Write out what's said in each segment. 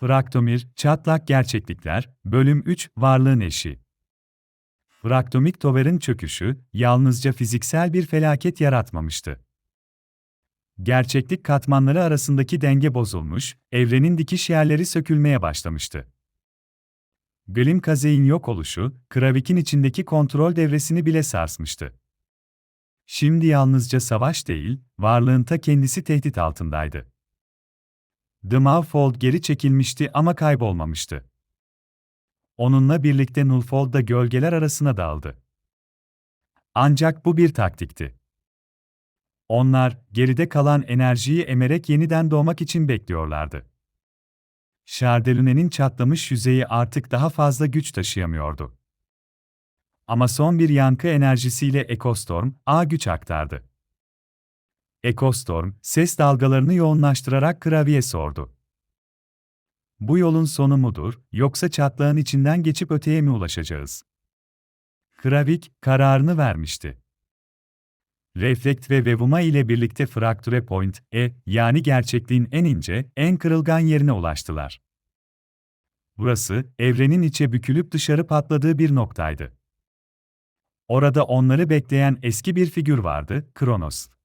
Fraktomir, Çatlak Gerçeklikler, Bölüm 3, Varlığın Eşi. Fraktomik Tower'ın çöküşü, yalnızca fiziksel bir felaket yaratmamıştı. Gerçeklik katmanları arasındaki denge bozulmuş, evrenin dikiş yerleri sökülmeye başlamıştı. Glimkaze'in yok oluşu, Kravik'in içindeki kontrol devresini bile sarsmıştı. Şimdi yalnızca savaş değil, varlığın ta kendisi tehdit altındaydı. The Mawfold geri çekilmişti ama kaybolmamıştı. Onunla birlikte Nullfold da gölgeler arasına daldı. Ancak bu bir taktikti. Onlar, geride kalan enerjiyi emerek yeniden doğmak için bekliyorlardı. Şardelüne'nin çatlamış yüzeyi artık daha fazla güç taşıyamıyordu. Ama son bir yankı enerjisiyle Ekostorm, A güç aktardı. Ekostorm, ses dalgalarını yoğunlaştırarak Kravi'ye sordu. Bu yolun sonu mudur, yoksa çatlağın içinden geçip öteye mi ulaşacağız? Kravik, kararını vermişti. Reflekt ve Vevuma ile birlikte Fracture Point, E, yani gerçekliğin en ince, en kırılgan yerine ulaştılar. Burası, evrenin içe bükülüp dışarı patladığı bir noktaydı. Orada onları bekleyen eski bir figür vardı, Kronos.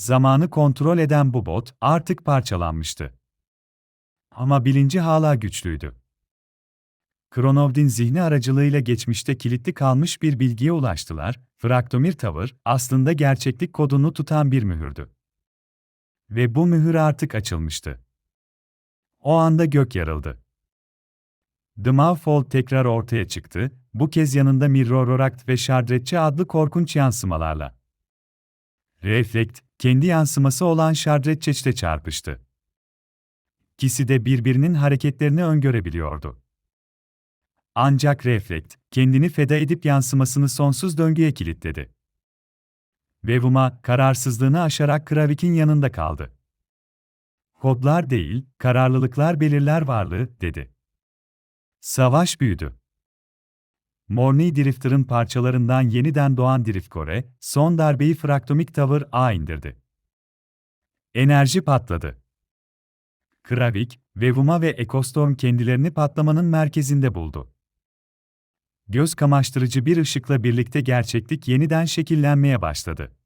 Zamanı kontrol eden bu bot artık parçalanmıştı. Ama bilinci hala güçlüydü. Kronovdin zihni aracılığıyla geçmişte kilitli kalmış bir bilgiye ulaştılar. Fraktomir Tower aslında gerçeklik kodunu tutan bir mühürdü. Ve bu mühür artık açılmıştı. O anda gök yarıldı. The Mawfold tekrar ortaya çıktı, bu kez yanında Mirrororact ve Shardretçe adlı korkunç yansımalarla. Reflekt, kendi yansıması olan Shardretçeç'te çarpıştı. İkisi de birbirinin hareketlerini öngörebiliyordu. Ancak Reflekt, kendini feda edip yansımasını sonsuz döngüye kilitledi. Vevuma, kararsızlığını aşarak Kravik'in yanında kaldı. Kodlar değil, kararlılıklar belirler varlığı, dedi. Savaş büyüdü. Morny Drifter'ın parçalarından yeniden doğan Driftcore, son darbeyi Fraktomik Tower A indirdi. Enerji patladı. Kravik, Vevuma ve Ekostorm kendilerini patlamanın merkezinde buldu. Göz kamaştırıcı bir ışıkla birlikte gerçeklik yeniden şekillenmeye başladı.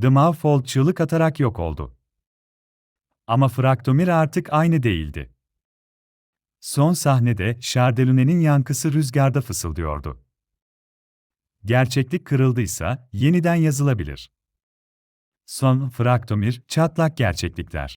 The Mawfold çığlık atarak yok oldu. Ama Fraktomir artık aynı değildi. Son sahnede Şardelüne'nin yankısı rüzgarda fısıldıyordu. Gerçeklik kırıldıysa yeniden yazılabilir. Son Fraktomir, çatlak gerçeklikler.